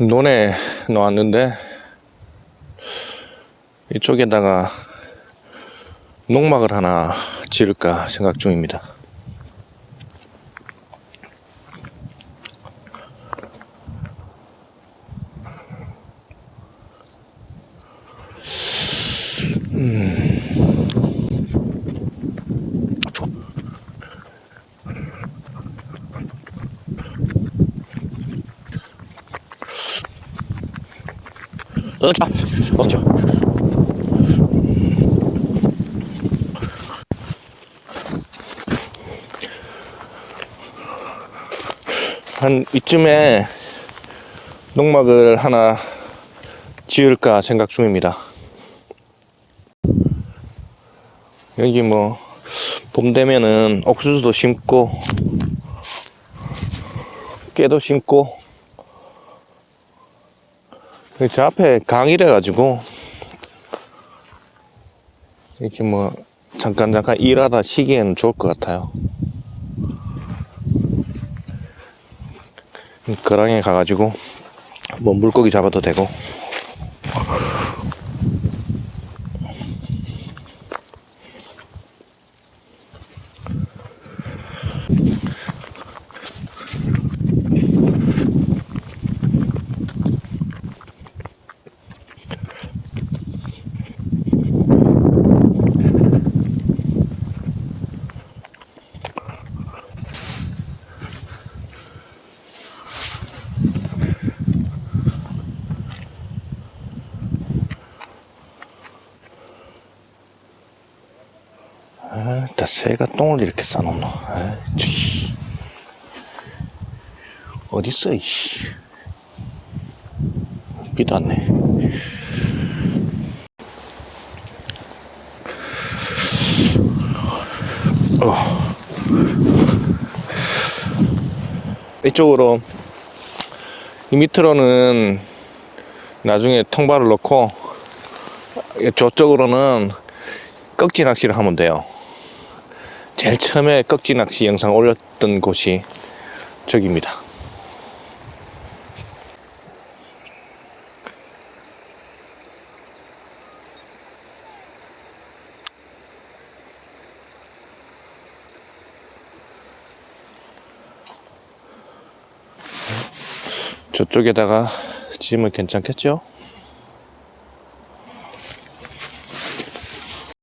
논에 놓았는데 이쪽에다가 농막을 하나 지을까 생각 중입니다. 어, 자, 어죠. 한 이쯤에 농막을 하나 지을까 생각 중입니다. 여기 뭐 봄 되면은 옥수수도 심고 깨도 심고 저 앞에 강이래 가지고 이렇게 뭐 잠깐 잠깐 일하다 쉬기에는 좋을 것 같아요. 거랑에 가가지고 뭐 물고기 잡아도 되고 아, 다 새가 똥을 이렇게 싸놓노. 아, 치. 어딨어, 이씨. 비도 안 내. 어. 이쪽으로, 이 밑으로는 나중에 통발을 넣고, 저쪽으로는 꺽지 낚시를 하면 돼요. 제일 처음에 꺽지 낚시 영상 올렸던 곳이 저기입니다. 저쪽에다가 지으면 괜찮겠죠?